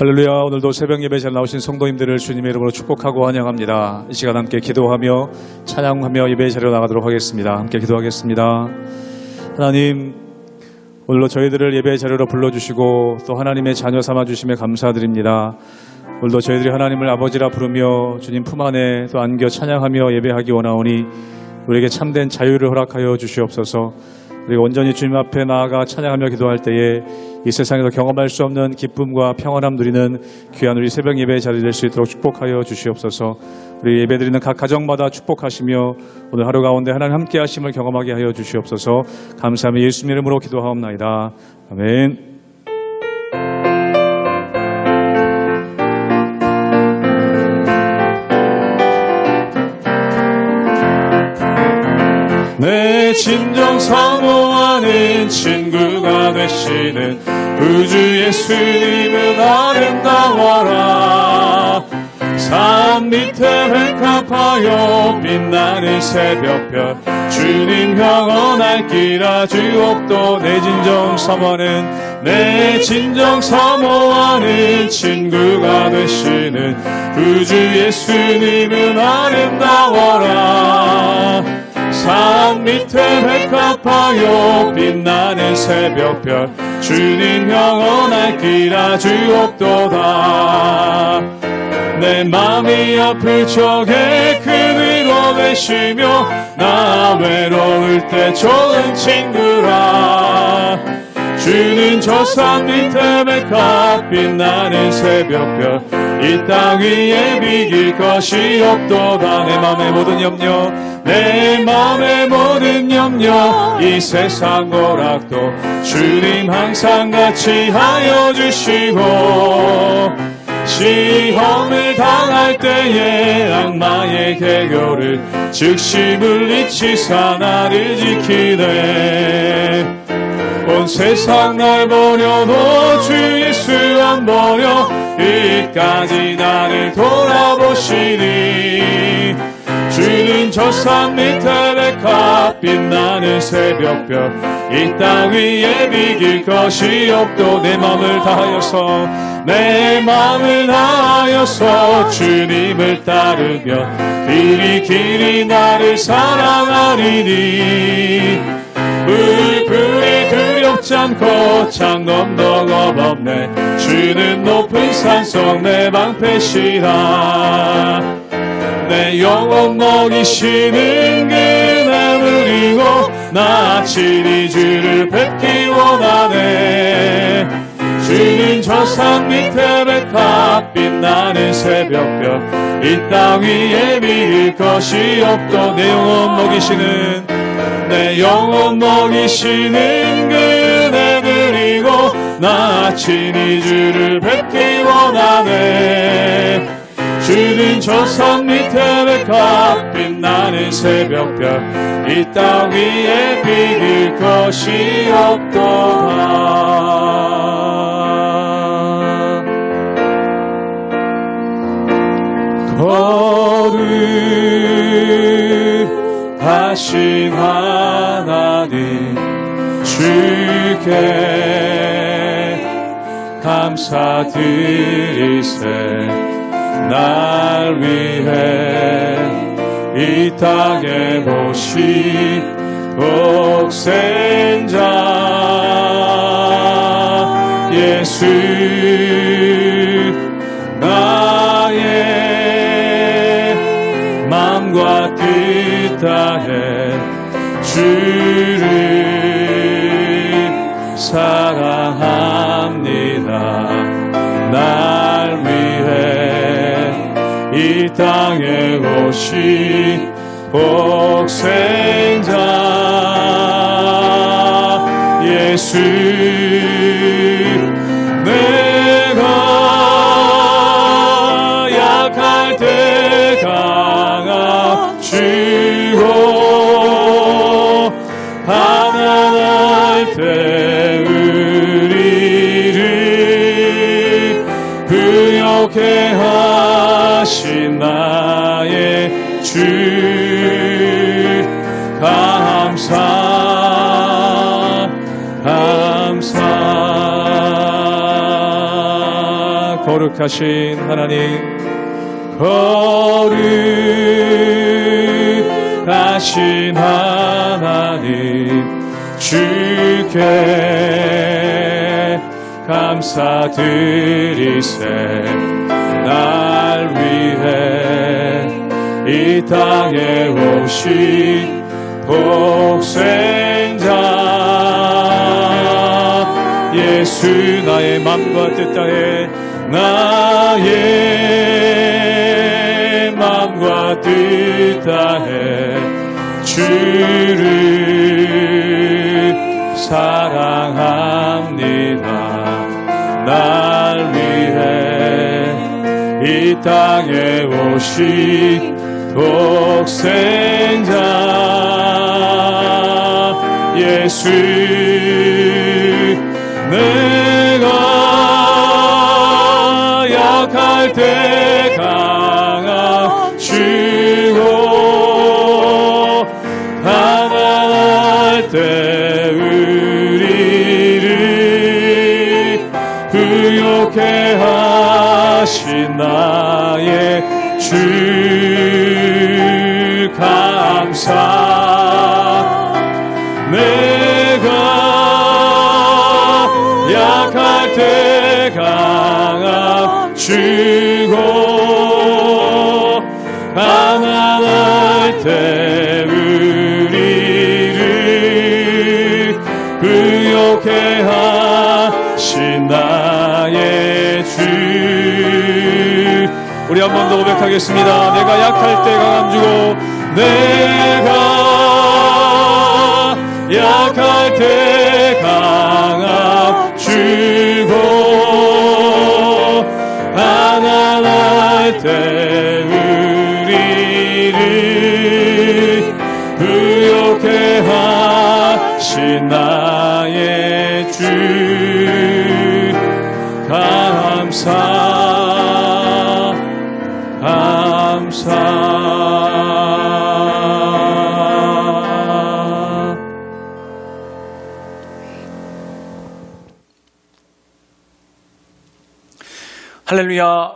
할렐루야. 오늘도 새벽 예배 잘 나오신 성도님들을 주님의 이름으로 축복하고 환영합니다. 이 시간 함께 기도하며 찬양하며 예배 자리로 나가도록 하겠습니다. 함께 기도하겠습니다. 하나님 오늘로 저희들을 예배 자리로 불러주시고 또 하나님의 자녀 삼아주심에 감사드립니다. 오늘도 저희들이 하나님을 아버지라 부르며 주님 품 안에 또 안겨 찬양하며 예배하기 원하오니 우리에게 참된 자유를 허락하여 주시옵소서 우리가 온전히 주님 앞에 나아가 찬양하며 기도할 때에 이 세상에서 경험할 수 없는 기쁨과 평안함 누리는 귀한 우리 새벽 예배의 자리 될 수 있도록 축복하여 주시옵소서. 우리 예배 드리는 각 가정마다 축복하시며 오늘 하루 가운데 하나님 함께 하심을 경험하게 하여 주시옵소서. 감사하며 예수님 이름으로 기도하옵나이다. 아멘 내 진정 사모하는 친구가 되시는 우주 예수님은 아름다워라. 산 밑에 획합하여 빛나는 새벽별 주님 영원할 길아 주옵도 내 진정 사모하는 내 진정 사모하는 친구가 되시는 우주 예수님은 아름다워라 산 밑에 획합하여 빛나는 새벽별 주님 영원할 길 아 주옵도다. 내 마음이 아플 적에 그 위로 되시며 나 외로울 때 좋은 친구라 주는 저 산 밑에 백합 빛나는 새벽별. 이 땅 위에 비길 것이 없도다 내 맘의 모든 염려. 내 맘의 모든 염려. 이 세상 고락도 주님 항상 같이 하여 주시고 시험을 당할 때에 악마의 개교를 즉시 물리치사 나를 지키네 온 세상 날 버려도 주 예수 안 버려 이까지 나를 돌아보시니. 주는 저 산 밑에 백합 빛나는 새벽별 이 땅 위에 비길 것이 없도 내 맘을 다하여서 내 맘을 다하여서 주님을 따르며 길이 길이 나를 사랑하리니 불불이 두렵지 않고 창검도 겁없네. 주는 높은 산속 내 방패시라. 내 영혼 먹이시는 누리고 나 친히 주를 뵙기 원하네 주는 저산 밑에 백합 빛나는 새벽별. 이 땅 위에 비일 것이 없도 내 영혼 먹이시는 내 영혼 먹이시는 그대 드리고 나 친히 주를 뵙기 원하네. 주는 저산 밑에 백합 빛나는 새벽별. 이 땅 위에 비길 것이 없도다 거룩하신 하나님 주께 감사드리세. 날 위해 이 땅에 오신 복생자 예수 나의 마음과 뜻 다해 사랑합니다. 날 위해 이 땅에 오신 복생자 예수 거룩하신 하나님 거룩하신 하나님 주께 감사드리세. 날 위해 이 땅에 오신 복생자 예수 나의 맘과 뜻 다해 나의 맘과 뜻 다해 주를 사랑합니다. 날 위해 이 땅에 오신 독생자 예수 내 감사 내가 약할 때 강함 주고 가난할 때 우리를 부욕해 하신 나의 주. 우리 한 번 더 고백하겠습니다. 내가 약할 때 강함 주고 내가 약할 때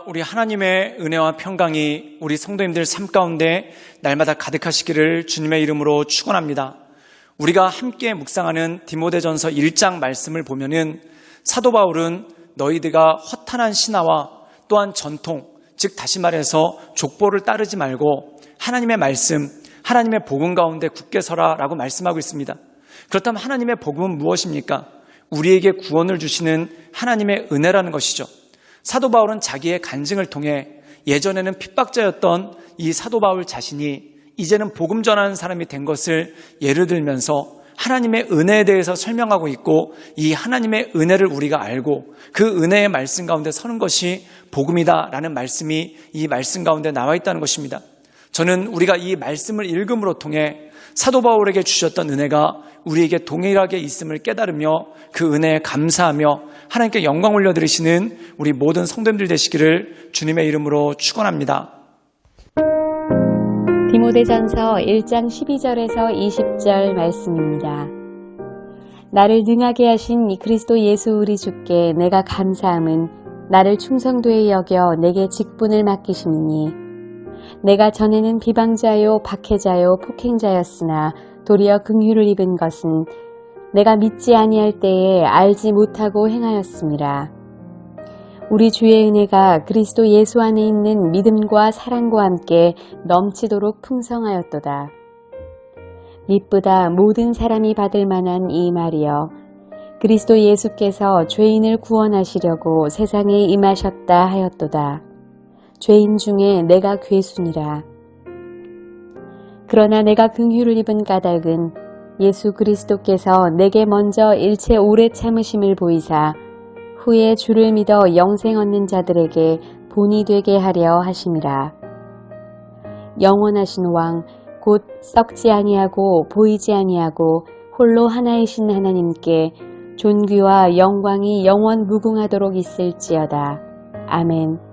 우리 하나님의 은혜와 평강이 우리 성도님들 삶 가운데 날마다 가득하시기를 주님의 이름으로 축원합니다. 우리가 함께 묵상하는 디모데전서 1장 말씀을 보면은 사도 바울은 너희들과 허탄한 신화와 또한 전통, 즉 다시 말해서 족보를 따르지 말고 하나님의 말씀, 하나님의 복음 가운데 굳게 서라라고 말씀하고 있습니다. 그렇다면 하나님의 복음은 무엇입니까? 우리에게 구원을 주시는 하나님의 은혜라는 것이죠. 사도 바울은 자기의 간증을 통해 예전에는 핍박자였던 이 사도 바울 자신이 이제는 복음 전하는 사람이 된 것을 예를 들면서 하나님의 은혜에 대해서 설명하고 있고 이 하나님의 은혜를 우리가 알고 그 은혜의 말씀 가운데 서는 것이 복음이다라는 말씀이 이 말씀 가운데 나와 있다는 것입니다. 저는 우리가 이 말씀을 읽음으로 통해 사도 바울에게 주셨던 은혜가 우리에게 동일하게 있음을 깨달으며 그 은혜에 감사하며 하나님께 영광 올려드리시는 우리 모든 성도님들 되시기를 주님의 이름으로 축원합니다. 디모데전서 1장 12절에서 20절 말씀입니다. 나를 능하게 하신 이 그리스도 예수 우리 주께 내가 감사함은 나를 충성도에 여겨 내게 직분을 맡기시느니 내가 전에는 비방자요 박해자요 폭행자였으나 도리어 긍휼을 입은 것은 내가 믿지 아니할 때에 알지 못하고 행하였습니다. 우리 주의 은혜가 그리스도 예수 안에 있는 믿음과 사랑과 함께 넘치도록 풍성하였도다. 믿보다 모든 사람이 받을 만한 이 말이여. 그리스도 예수께서 죄인을 구원하시려고 세상에 임하셨다 하였도다. 죄인 중에 내가 괴순이라. 그러나 내가 긍휼을 입은 까닭은 예수 그리스도께서 내게 먼저 일체 오래 참으심을 보이사 후에 주를 믿어 영생 얻는 자들에게 본이 되게 하려 하심이라. 영원하신 왕, 곧 썩지 아니하고 보이지 아니하고 홀로 하나이신 하나님께 존귀와 영광이 영원 무궁하도록 있을지어다. 아멘.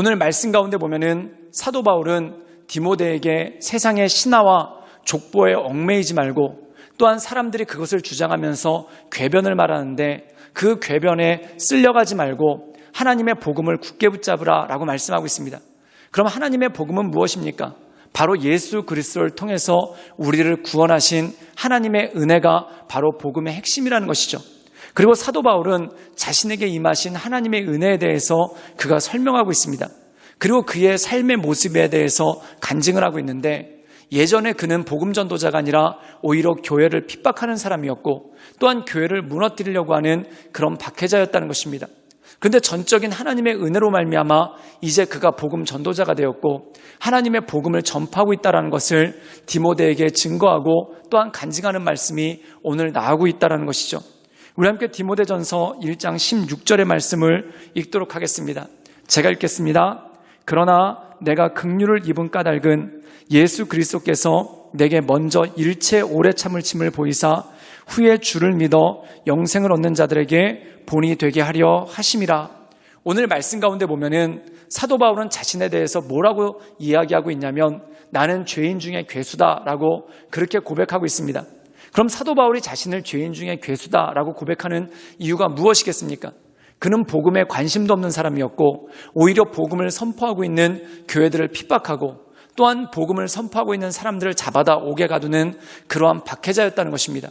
오늘 말씀 가운데 보면은 사도 바울은 디모데에게 세상의 신화와 족보에 얽매이지 말고 또한 사람들이 그것을 주장하면서 궤변을 말하는데 그 궤변에 쓸려가지 말고 하나님의 복음을 굳게 붙잡으라 라고 말씀하고 있습니다. 그럼 하나님의 복음은 무엇입니까? 바로 예수 그리스도를 통해서 우리를 구원하신 하나님의 은혜가 바로 복음의 핵심이라는 것이죠. 그리고 사도 바울은 자신에게 임하신 하나님의 은혜에 대해서 그가 설명하고 있습니다. 그리고 그의 삶의 모습에 대해서 간증을 하고 있는데 예전에 그는 복음 전도자가 아니라 오히려 교회를 핍박하는 사람이었고 또한 교회를 무너뜨리려고 하는 그런 박해자였다는 것입니다. 그런데 전적인 하나님의 은혜로 말미암아 이제 그가 복음 전도자가 되었고 하나님의 복음을 전파하고 있다라는 것을 디모데에게 증거하고 또한 간증하는 말씀이 오늘 나오고 있다라는 것이죠. 우리 함께 디모데전서 1장 16절의 말씀을 읽도록 하겠습니다. 제가 읽겠습니다. 그러나 내가 긍휼을 입은 까닭은 예수 그리스도께서 내게 먼저 일체 오래 참을 침을 보이사 후에 주를 믿어 영생을 얻는 자들에게 본이 되게 하려 하심이라. 오늘 말씀 가운데 보면은 사도 바울은 자신에 대해서 뭐라고 이야기하고 있냐면 나는 죄인 중에 괴수다라고 그렇게 고백하고 있습니다. 그럼 사도 바울이 자신을 죄인 중에 괴수다라고 고백하는 이유가 무엇이겠습니까? 그는 복음에 관심도 없는 사람이었고 오히려 복음을 선포하고 있는 교회들을 핍박하고 또한 복음을 선포하고 있는 사람들을 잡아다 오게 가두는 그러한 박해자였다는 것입니다.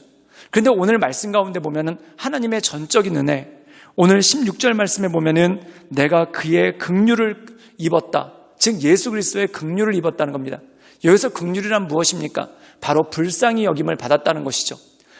그런데 오늘 말씀 가운데 보면은 하나님의 전적인 은혜, 오늘 16절 말씀에 보면은 내가 그의 긍휼을 입었다. 즉 예수 그리스도의 긍휼을 입었다는 겁니다. 여기서 긍휼이란 무엇입니까? 바로 불쌍히 여김을 받았다는 것이죠.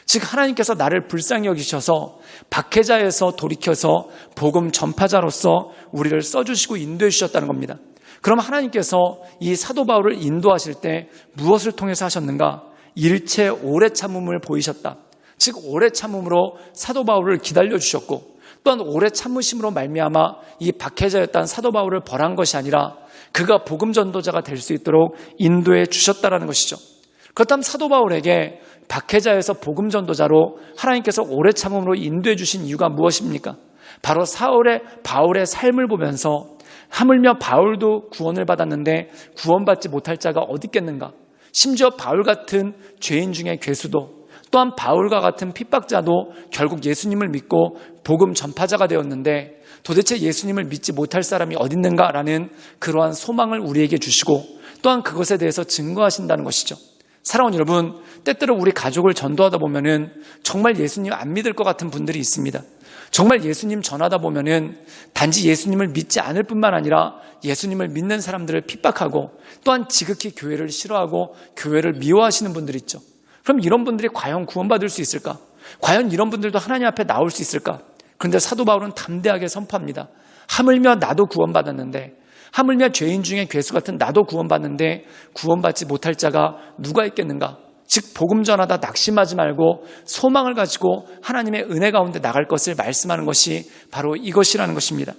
즉 하나님께서 나를 불쌍히 여기셔서 박해자에서 돌이켜서 복음 전파자로서 우리를 써주시고 인도해 주셨다는 겁니다. 그럼 하나님께서 이 사도 바울을 인도하실 때 무엇을 통해서 하셨는가? 일체 오래 참음을 보이셨다. 즉 오래 참음으로 사도 바울을 기다려 주셨고 또한 오래 참으심으로 말미암아 이 박해자였던 사도 바울을 벌한 것이 아니라 그가 복음 전도자가 될 수 있도록 인도해 주셨다라는 것이죠. 그렇다면 사도 바울에게 박해자에서 복음 전도자로 하나님께서 오래 참음으로 인도해 주신 이유가 무엇입니까? 바로 사울의 바울의 삶을 보면서 하물며 바울도 구원을 받았는데 구원받지 못할 자가 어디 있겠는가? 심지어 바울 같은 죄인 중에 괴수도 또한 바울과 같은 핍박자도 결국 예수님을 믿고 복음 전파자가 되었는데 도대체 예수님을 믿지 못할 사람이 어디 있는가라는 그러한 소망을 우리에게 주시고 또한 그것에 대해서 증거하신다는 것이죠. 사랑하는 여러분, 때때로 우리 가족을 전도하다 보면은 정말 예수님 안 믿을 것 같은 분들이 있습니다. 정말 예수님 전하다 보면은 단지 예수님을 믿지 않을 뿐만 아니라 예수님을 믿는 사람들을 핍박하고 또한 지극히 교회를 싫어하고 교회를 미워하시는 분들이 있죠. 그럼 이런 분들이 과연 구원받을 수 있을까? 과연 이런 분들도 하나님 앞에 나올 수 있을까? 그런데 사도 바울은 담대하게 선포합니다. 하물며 나도 구원받았는데 하물며 죄인 중에 괴수 같은 나도 구원받는데 구원받지 못할 자가 누가 있겠는가? 즉 복음 전하다 낙심하지 말고 소망을 가지고 하나님의 은혜 가운데 나갈 것을 말씀하는 것이 바로 이것이라는 것입니다.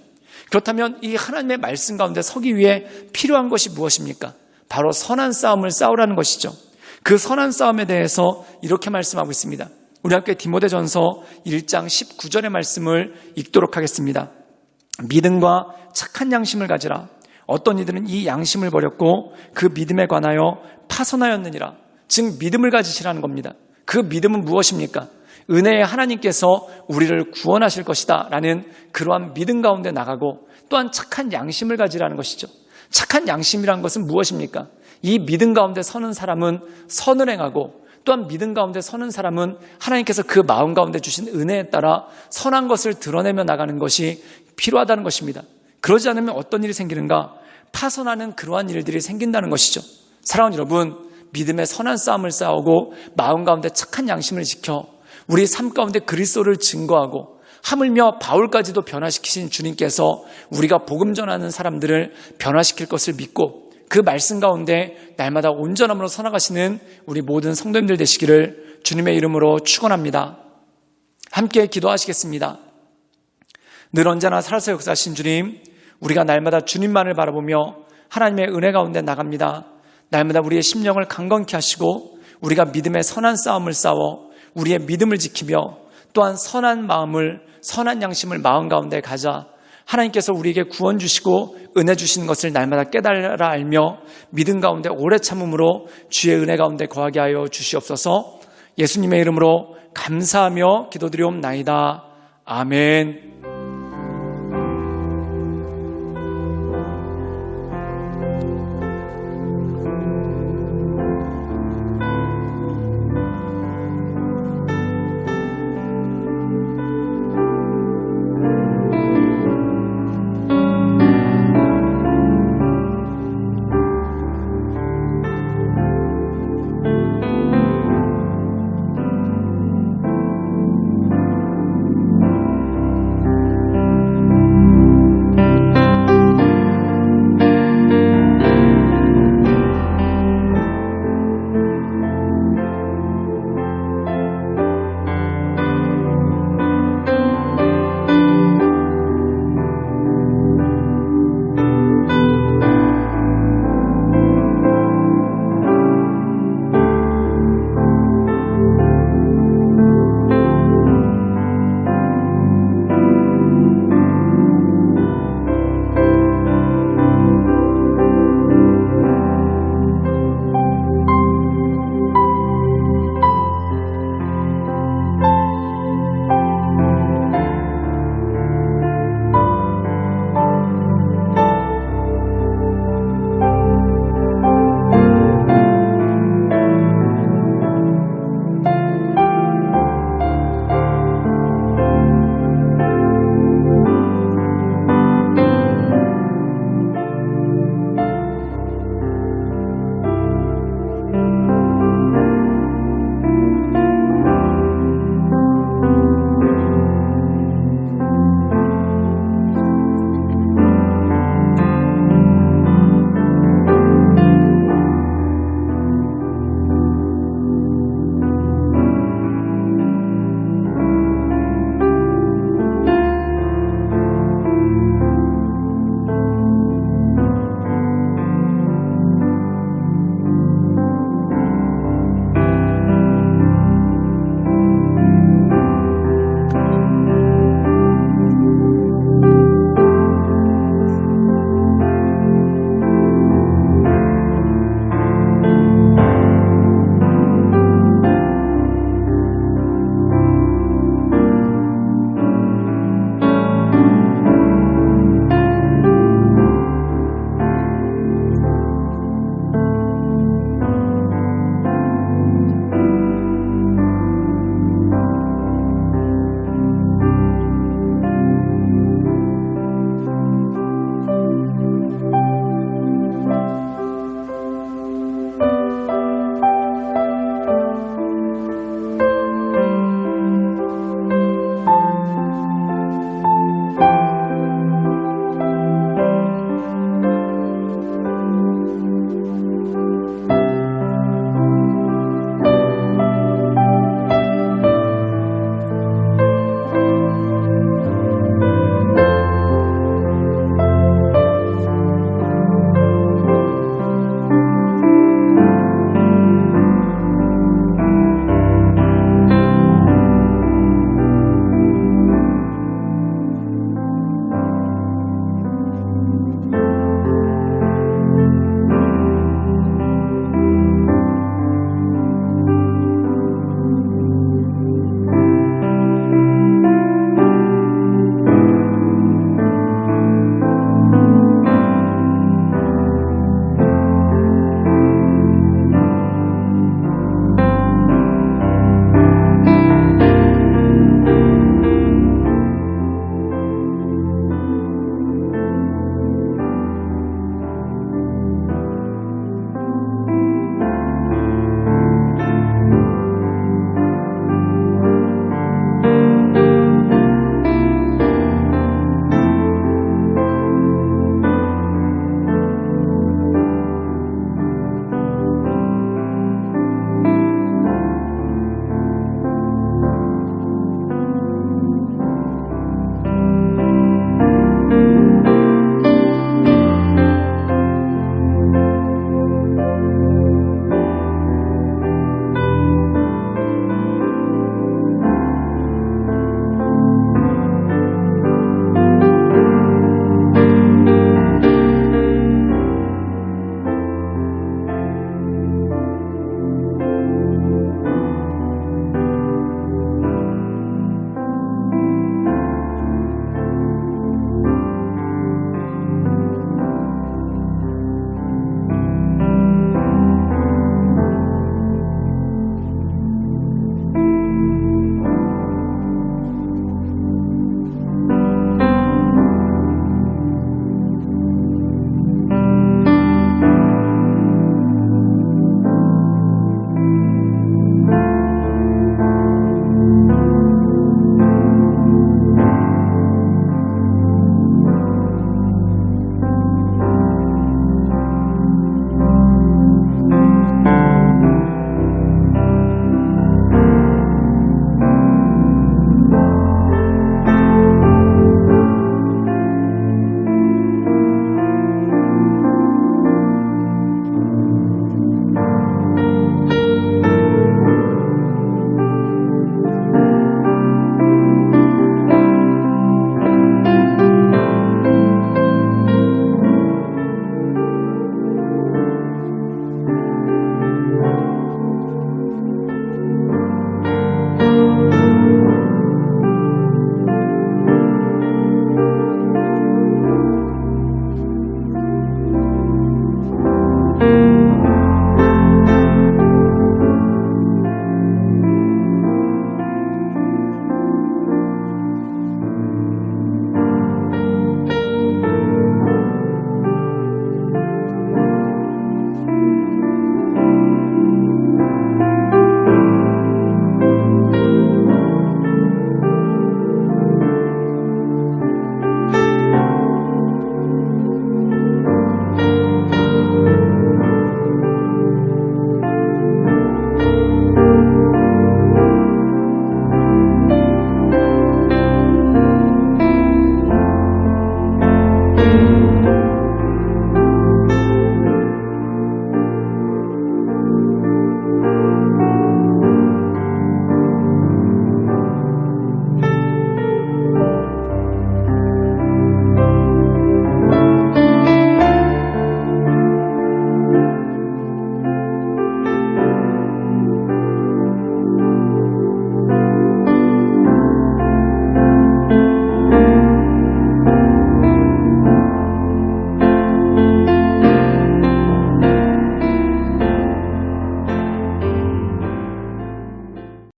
그렇다면 이 하나님의 말씀 가운데 서기 위해 필요한 것이 무엇입니까? 바로 선한 싸움을 싸우라는 것이죠. 그 선한 싸움에 대해서 이렇게 말씀하고 있습니다. 우리 함께 디모데전서 1장 19절의 말씀을 읽도록 하겠습니다. 믿음과 착한 양심을 가지라. 어떤 이들은 이 양심을 버렸고 그 믿음에 관하여 파선하였느니라. 즉 믿음을 가지시라는 겁니다. 그 믿음은 무엇입니까? 은혜의 하나님께서 우리를 구원하실 것이다 라는 그러한 믿음 가운데 나가고 또한 착한 양심을 가지라는 것이죠. 착한 양심이란 것은 무엇입니까? 이 믿음 가운데 서는 사람은 선을 행하고 또한 믿음 가운데 서는 사람은 하나님께서 그 마음 가운데 주신 은혜에 따라 선한 것을 드러내며 나가는 것이 필요하다는 것입니다. 그러지 않으면 어떤 일이 생기는가? 파선하는 그러한 일들이 생긴다는 것이죠. 사랑하는 여러분, 믿음의 선한 싸움을 싸우고 마음 가운데 착한 양심을 지켜 우리 삶 가운데 그리스도를 증거하고 하물며 바울까지도 변화시키신 주님께서 우리가 복음 전하는 사람들을 변화시킬 것을 믿고 그 말씀 가운데 날마다 온전함으로 살아가시는 우리 모든 성도님들 되시기를 주님의 이름으로 축원합니다. 함께 기도하시겠습니다. 늘 언제나 살아서 역사하신 주님, 우리가 날마다 주님만을 바라보며 하나님의 은혜 가운데 나갑니다. 날마다 우리의 심령을 강건케 하시고 우리가 믿음의 선한 싸움을 싸워 우리의 믿음을 지키며 또한 선한 마음을 선한 양심을 마음 가운데 가자 하나님께서 우리에게 구원 주시고 은혜 주시는 것을 날마다 깨달아 알며 믿음 가운데 오래 참음으로 주의 은혜 가운데 거하게 하여 주시옵소서 예수님의 이름으로 감사하며 기도드리옵나이다. 아멘.